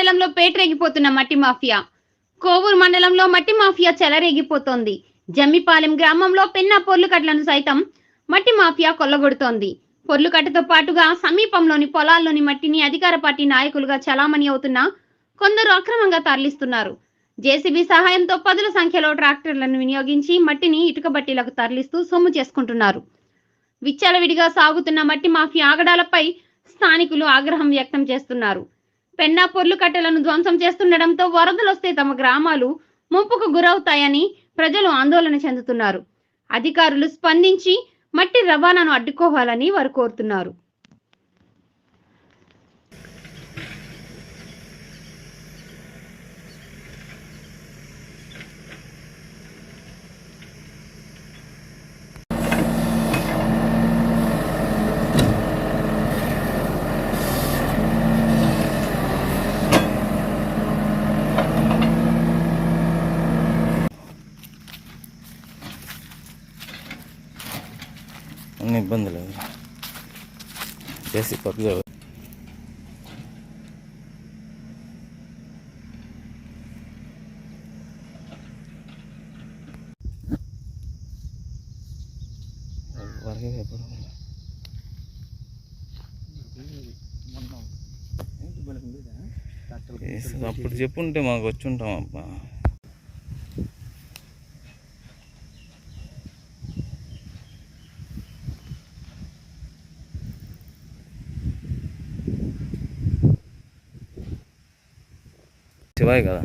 మండలంలో పేటరేగిపోతున్న మట్టి మాఫియా. కోవూరు మండలంలో మట్టి మాఫియా చెలరేగిపోతోంది. జమ్మిపాలెం గ్రామంలో పెన్నా పొర్లుకట్లను సైతం మట్టి మాఫియా కొల్లగొడుతోంది. పొర్లుకట్టతో పాటుగా సమీపంలోని పొలాల్లోని మట్టిని అధికార పార్టీ నాయకులుగా చలామణి అవుతున్న కొందరు అక్రమంగా తరలిస్తున్నారు. జేసీబీ సహాయంతో పదుల సంఖ్యలో ట్రాక్టర్లను వినియోగించి మట్టిని ఇటుక బట్టీలకు తరలిస్తూ సొమ్ము చేసుకుంటున్నారు. విచ్చలవిడిగా సాగుతున్న మట్టి మాఫియా ఆగడాలపై స్థానికులు ఆగ్రహం వ్యక్తం చేస్తున్నారు. పెన్నా పొర్లు కట్టెలను ధ్వంసం చేస్తుండటంతో వరదలొస్తే తమ గ్రామాలు ముంపుకు గురవుతాయని ప్రజలు ఆందోళన చెందుతున్నారు. అధికారులు స్పందించి మట్టి రవాణాను అడ్డుకోవాలని వారు కోరుతున్నారు. అన్ని ఇబ్బందులు. చేసి ఎప్పుడు ఏసు, అప్పుడు చెప్పుంటే మాకు వచ్చి ఉంటాం అబ్బా. శివాయి కదా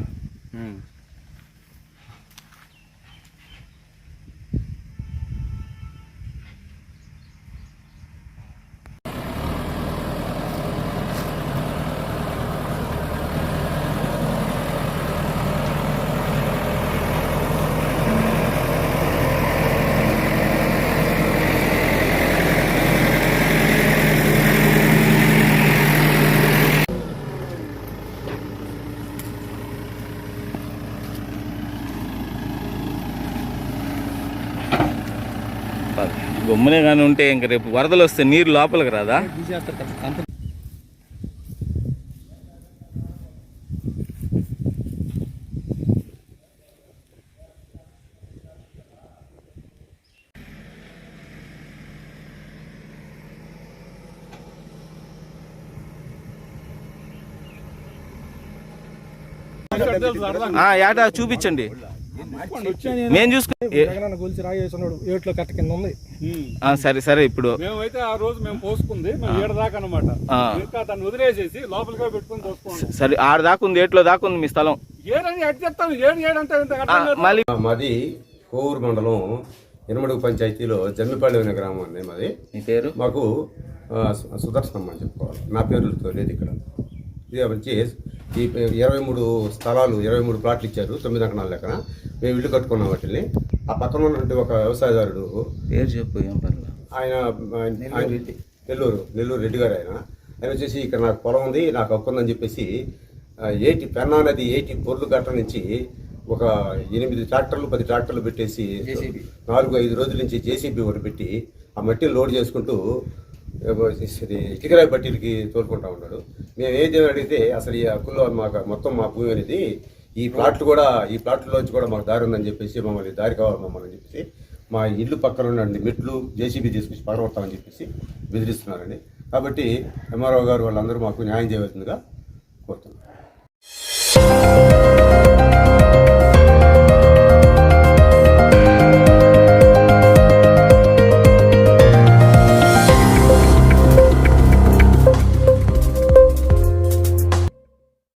గమ్మునే కానీ ఉంటే ఇంక రేపు వరదలు వస్తే నీరు లోపలికి రాదా? ఏటా చూపించండి. మేము చూసుకు ఏ- జగనన్న గొలిచి రాగేస్తున్నాడు ఏట్లో కట్ట కింద ఉంది. ఆ, సరే సరే ఇప్పుడు. మేమైతే ఆ రోజు మేము పోసుకుంది మేము ఏడు దాకా అనమాట. ఇంకా దాన్ని వదిలేసేసి లోపలిగా పెట్టుకుని పోసుకోండి. సరే ఆడ దాకుంది ఏట్లో దాకుంది మీ స్థలం. ఏడని ఎట్ చెప్తాను ఏడు ఏడంటే. మళ్ళీ మాది కోవూరు మండలం ఇనమడుగు పంచాయతీలో జమ్మిపాళెం అనే గ్రామం అండి మాది. మీ పేరు? మాకు సుదర్శనం అని చెప్పుకోవాలి. నా పేరుతో లేదు ఇక్కడ. ఇది వచ్చి ఈ ఇరవై మూడు స్థలాలు ఇరవై మూడు ప్లాట్లు ఇచ్చారు తొమ్మిది అంకణాల లెక్కన. మేము ఇల్లు కట్టుకున్నాం వాటిని. ఆ పక్కన ఉన్నటువంటి ఒక వ్యవసాయదారుడు పేరు చెప్పు ఆయన నెల్లూరు నెల్లూరు రెడ్డి గారు ఆయన. ఆయన వచ్చేసి ఇక్కడ నాకు పొలం ఉంది నాకు హక్కు ఉందని చెప్పేసి ఏటి పెన్నా నది ఏటి పొర్లు గట్ట నుంచి ఒక ఎనిమిది ట్రాక్టర్లు పది ట్రాక్టర్లు పెట్టేసి నాలుగు ఐదు రోజుల నుంచి జేసీబీ ఒకటి పెట్టి ఆ మట్టిని లోడ్ చేసుకుంటూ ఇది ఇటుకరాయి బట్టీలకి తోలుకుంటా ఉన్నాడు. మేము ఏది అడిగితే అసలు ఈ హక్కుల్లో మాకు మొత్తం మా భూమి అనేది ఈ ప్లాట్లు కూడా ఈ ప్లాట్లోంచి కూడా మాకు దారి ఉందని చెప్పేసి మమ్మల్ని దారి కావాలి మమ్మల్ని అని చెప్పేసి మా ఇల్లు పక్కన ఉండండి మెట్లు జేసీబీ తీసుకొచ్చి పగలగొడతామని చెప్పేసి బెదిరిస్తున్నారండి. కాబట్టి ఎంఆర్ఓ గారు వాళ్ళందరూ మాకు న్యాయం చేయవలసిందిగా కోరుతున్నాం.